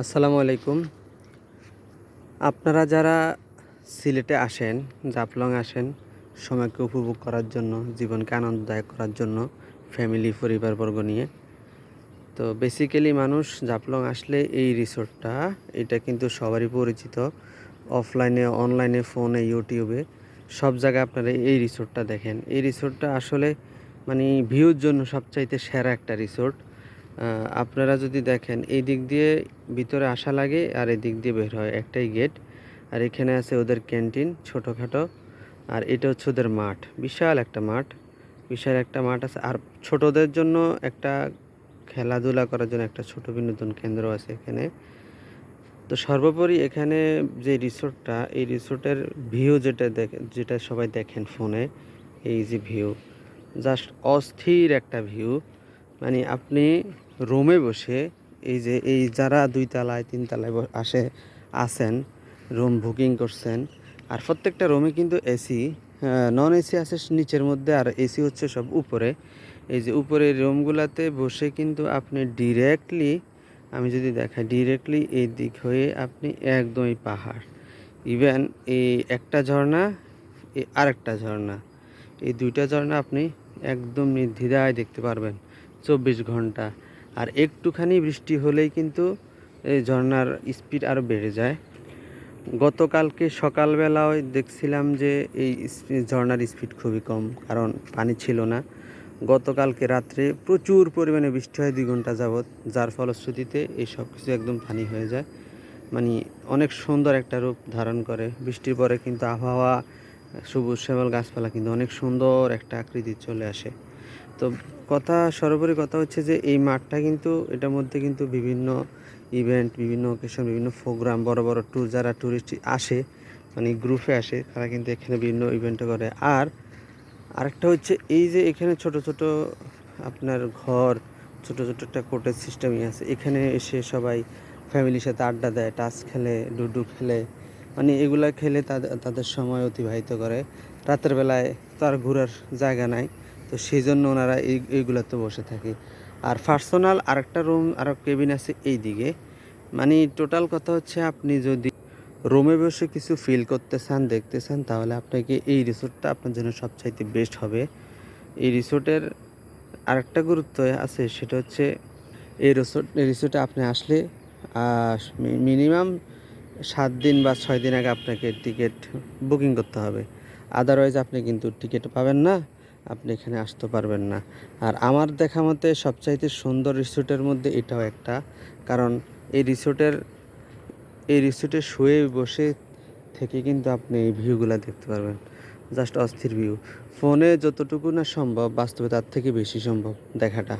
আসসালামু আলাইকুম। আপনারা যারা সিলেটে আসেন জাফলং আসেন, সময়কে উপভোগ করার জন্য, জীবনকে আনন্দদায়ক করার জন্য ফ্যামিলি পরিবারবর্গ নিয়ে, তো বেসিক্যালি মানুষ জাফলং আসলে এই রিসোর্টটা এটা কিন্তু সবারই পরিচিত। অফলাইনে অনলাইনে ফোনে ইউটিউবে সব জায়গায় আপনারা এই রিসোর্টটা দেখেন। এই রিসোর্টটা আসলে মানে ভিউর জন্য সবচাইতে সেরা একটা রিসোর্ট আপনারা যদি দেখেন, এই দিক দিয়ে ভিতরে আসা লাগে আর এই দিক দিয়ে বের হয়। একটাই গেট আর এখানে আছে ওদের ক্যান্টিন ছোটোখাটো, আর এটা হচ্ছে ওদের মাঠ। বিশাল একটা মাঠ, বিশাল একটা মাঠ আছে। আর ছোটদের জন্য একটা খেলাধুলা করার জন্য একটা ছোট বিনোদন কেন্দ্র আছে এখানে। তো সর্বোপরি এখানে যে রিসোর্টটা, এই রিসোর্টের ভিউ যেটা দেখে, যেটা সবাই দেখেন ফোনে, এই যে ভিউ, জাস্ট অস্থির একটা ভিউ। মানে আপনি রুমে বসে এই যে, এই যারা দুই তলায়, তিন তলায় আসে, আছেন, রুম বুকিং করছেন, আর প্রত্যেকটা রুমে কিন্তু এসি নন এসি আছে নিচের মধ্যে, আর এসি হচ্ছে সব উপরে। এই যে উপরের রুমগুলোতে বসে কিন্তু আপনি ডিরেক্টলি আমি যদি দেখাই ডিরেক্টলি এই দিক হয়ে আপনি একদমই পাহাড়। ইভেন এই একটা ঝর্ণা, এই আরেকটা ঝর্ণা, এই দুইটা ঝর্ণা আপনি একদম নির্দ্বিধায় দেখতে পারবেন। চব্বিশ ঘণ্টা। আর একটুখানি বৃষ্টি হলেই কিন্তু এই ঝর্ণার স্পিড আরও বেড়ে যায়। গতকালকে সকালবেলাও দেখছিলাম যে এই ঝর্নার স্পিড খুবই কম, কারণ পানি ছিল না। গতকালকে রাত্রে প্রচুর পরিমাণে বৃষ্টি হয় দুই ঘণ্টা যাবৎ, যার ফলশ্রুতিতে এই সব কিছু একদম পানি হয়ে যায়। মানে অনেক সুন্দর একটা রূপ ধারণ করে। বৃষ্টির পরে কিন্তু আবহাওয়া, সবুজ শ্যামল গাছপালা কিন্তু অনেক সুন্দর একটা আকৃতি চলে আসে। তো কথা, সর্বোপরি কথা হচ্ছে যে এই মাঠটা কিন্তু, এটার মধ্যে কিন্তু বিভিন্ন ইভেন্ট বিভিন্ন অকেশন বিভিন্ন প্রোগ্রাম বড় বড় ট্যুর যারা ট্যুরিস্ট আসে মানে গ্রুপে আসে, তারা কিন্তু এখানে বিভিন্ন ইভেন্ট করে। আর আরেকটা হচ্ছে এই যে এখানে ছোট ছোট আপনার ঘর, ছোট ছোট একটা কোটের সিস্টেমই আছে, এখানে এসে সবাই ফ্যামিলির সাথে আড্ডা দেয় টাচ খেলে, লুডো খেলে মানে এগুলা খেলে তাদের তাদের সময় অতিবাহিত করে। রাতের বেলায় তো আর ঘোরার জায়গা নাই। তো সেই জন্য ওনারা এই, এইগুলোতে বসে থাকে। আর পার্সোনাল আরেকটা রুম আর কেবিন আছে এই দিকে মানে টোটাল কথা হচ্ছে আপনি যদি রুমে বসে কিছু ফিল করতে চান, দেখতে চান, তাহলে আপনাকে এই রিসোর্টটা আপনার জন্য সবচাইতে বেস্ট হবে। এই রিসোর্টের আরেকটা গুরুত্ব আছে, সেটা হচ্ছে এই রিসোর্ট রিসোর্টে আপনি আসলে মিনিমাম সাত দিন বা ছয় দিন আগে আপনাকে টিকিট বুকিং করতে হবে। আদারওয়াইজ আপনি কিন্তু টিকিট পাবেন না। আপনি এখানে আসতে পারবেন না। আর আমার দেখা মতে সবচাইতে সুন্দর রিসোর্টের মধ্যে এটাও একটা। কারণ এই রিসোর্টের, এই রিসোর্টে শুয়ে বসে থেকে কিন্তু আপনি এই ভিউগুলো দেখতে পারবেন। জাস্ট অস্থির ভিউ। ফোনে যতটুকু না সম্ভব, বাস্তবে তার থেকে বেশি সম্ভব দেখাটা।